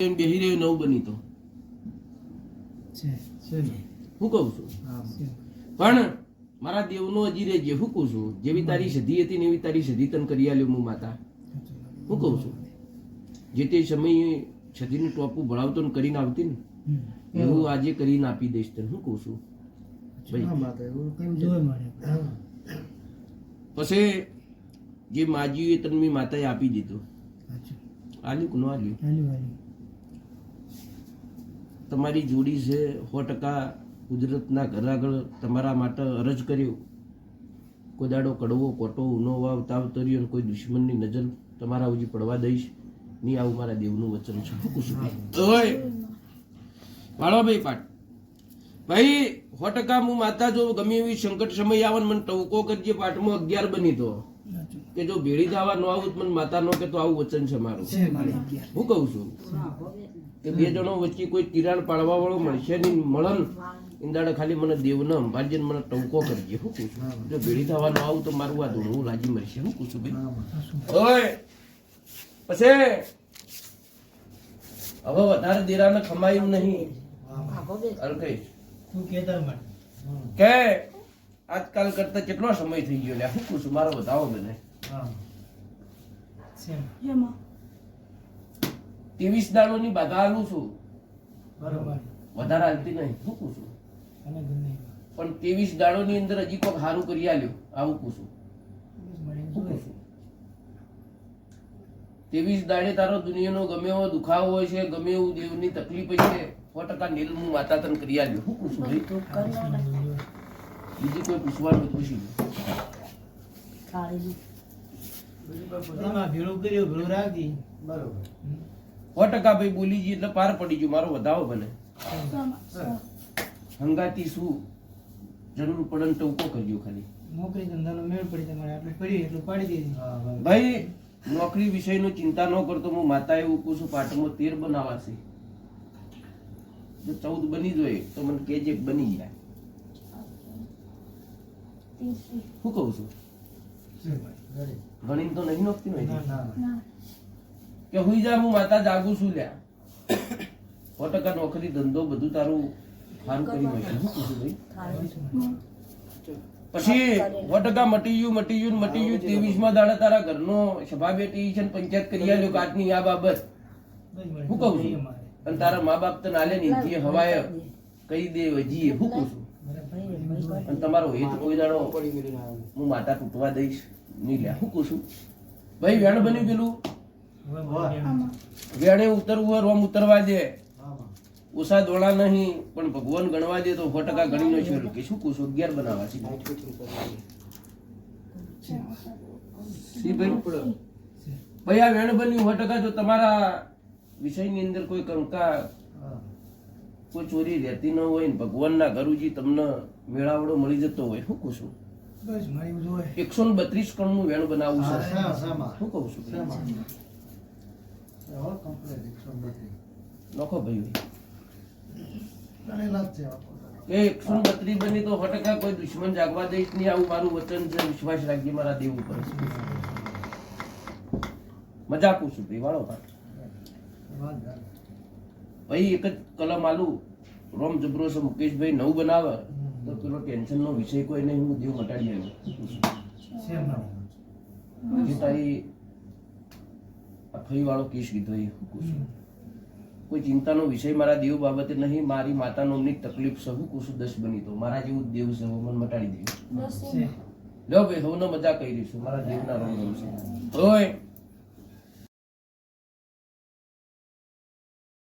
એમ બેહી રહ્યો નવું બની તો છે છે હું કહું છું? પણ મારા દેવનો હજી રેજે હું કહું છું જેવી તારી સધી હતી એવી તારી સધી તન કરી આલ્યો હું માતા. હું કહું છું જે તે સમયે સધીનું ટોપું ભળાવતો ને કરીને આવતી ને એવું આજે કરીને આપી દઈશ તને હું કહું છું. પછી જે માજીએ તને મેં માતાએ આપી દીધું આલ્યું કે ન આલ્યું. તમારી જોડી છે સો ટકા કુદરતના ઘર આગળ તમારા માટે અરજ કર્યો. કોઈ દાડો કડવો કોટો ઉનો વાવ તાવ તર્યો અને કોઈ દુશ્મનની નજર તમારા ઉજી પડવા દઈશ. નહીં આવું મારા દેવનું વચન છે. શું કુશું ઓય! વાળો ભાઈ પાટ ભાઈ સો ટકા હું માતા જો ગમે એવી સંકટ સમય આવે ને મને ટવકો કરજે પાઠમાં અગિયાર બની તો. કે જો ભેળી થવા ન આવું મને માતા નો કે તો આવું વચન છે મારું. હું કહું છું? કે બે જણો વચ્ચે કોઈ તિરાડ પાડવા વાળો મળશે નહીં મળન. ઇંદાડે ખાલી મને દેવ ન અંબાજી મને ટંકો કરજે હું કહું છું. જો ભેળી થવાનું આવું તો મારું આ ધૂણું રાજી મળશે હું કહું છું ભાઈ ઓય! પછી? હવે વધારે દેરાને ખમાયું નહીં. તું કે આજકાલ કરતા કેટલો સમય થઈ ગયો લ્યા હું કહું છું મારો વધાવો મને હા. ત્રેવીસ દાડોની બાધા આલું છું. બરોબર. વધારે હાલતી નહીં. હું કહું છું? પણ ત્રેવીસ દાડોની અંદર હજી કોઈક સારું કરી આલ્યો. આવું પૂછું શું પૂછું ત્રેવીસ દાડે તારો દુનિયાનો ગમે એવો દુખાવો હોય છે ગમે એવું દેવની તકલીફ છે સો ટકા નીલ હું માતા તને કરી આલ્યો. શું પૂછું ભાઈ બીજી કોઈ પૂછવાનું પૂછી લો. ભેળું કર્યું ભેળું રાખી બરોબર. સો ટકા ભાઈ બોલી જઈએ એટલે પાર પડી ગયું. મારો વધાવો બને હંગાતી શું? જરૂર પડે ટૂંકો કરજો ખાલી. નોકરી ધંધાનો મેળ પડી તમારે. આપણે પડી એટલું પાડી દીધી ભાઈ નોકરી વિષયનો ચિંતા ન કરતો. હું માતા એવું પૂછું છું પાટમાં તેર બનાવાશે જો ચૌદ બની જોઈએ તો મને કેજે બની જાય. શું કહું છું? ગણીને તો નહીં નોખતી ને ના ના. ના. કે હુઈ જા હું માતા જાગું છું લ્યા. સો ટકા નોકરી ધંધો બધું તારું સારું કરી મળશે પછી સો ટકા મટી ગયું મટી ગયું મટી ગયું ત્રેવીસમાં દાડા તારા ઘરનો સભા બેટી છે પંચાયત કરી આલ્યો કાચની આ બાબત. હું કહું છું? અને તારા મા બાપ તને આલે નહીં જે હવાય કહી દે વજીએ હું કહું છું? અને તમારો હિત કોઈ દાડો હું માતા તૂટવા દઈશ. નહીં લ્યા હું કહું છું? ભાઈ વેણ બન્યું પેલું? વેણે ઉતરવું હોય રોમ ઉતરવા દે. ઉષા દોડા નહીં પણ ભગવાન ગણવા દે તો સો ટકા ગણી નો છે કે શું કહું અગિયાર બનાવવા છે. ભાઈ આ વેણ બન્યું સો ટકા જો તમારા વિષયની અંદર કોઈ કંકા કોઈ ચોરી રહેતી ન હોય ને ભગવાનના ગરુજી તમને મેળાવડો મળી જતો હોય શું કહું છું? એકસો ને બત્રીસ કણનું વેણ બનાવવું હા, છે શું કહું છું શામાં? એવો complete એકસો ને બત્રીસ. નોખો ભાઈ. એકસો ને બની તો હટકા કોઈ દુશ્મન જાગવા દઈશ નહીં. આવું મારું વચન છે. વિશ્વાસ રાખજે મારા દેવ ઉપર. મજાક છું ભાઈ વાળો ભાઈ એક જ કલમ આલુ. રોમ જબરો છે મુકેશભાઈ નવું બનાવે. તો પેલો ટેન્શન નો વિષય કોઈ નહીં હું દેવ મટાડી આવ્યો તારી આ ફઈ વાળો કેસ કીધો એ હુકું છું. કોઈ ચિંતાનો વિષય મારા દેવ બાબતે નહીં મારી માતાનો અમની તકલીફ છે હું દસ બની તો. મારા જેવું દેવ છે હું મને મટાડી દેવું લો ભાઈ હું મજા કરી છું મારા દેવના રોગ છે ઓય!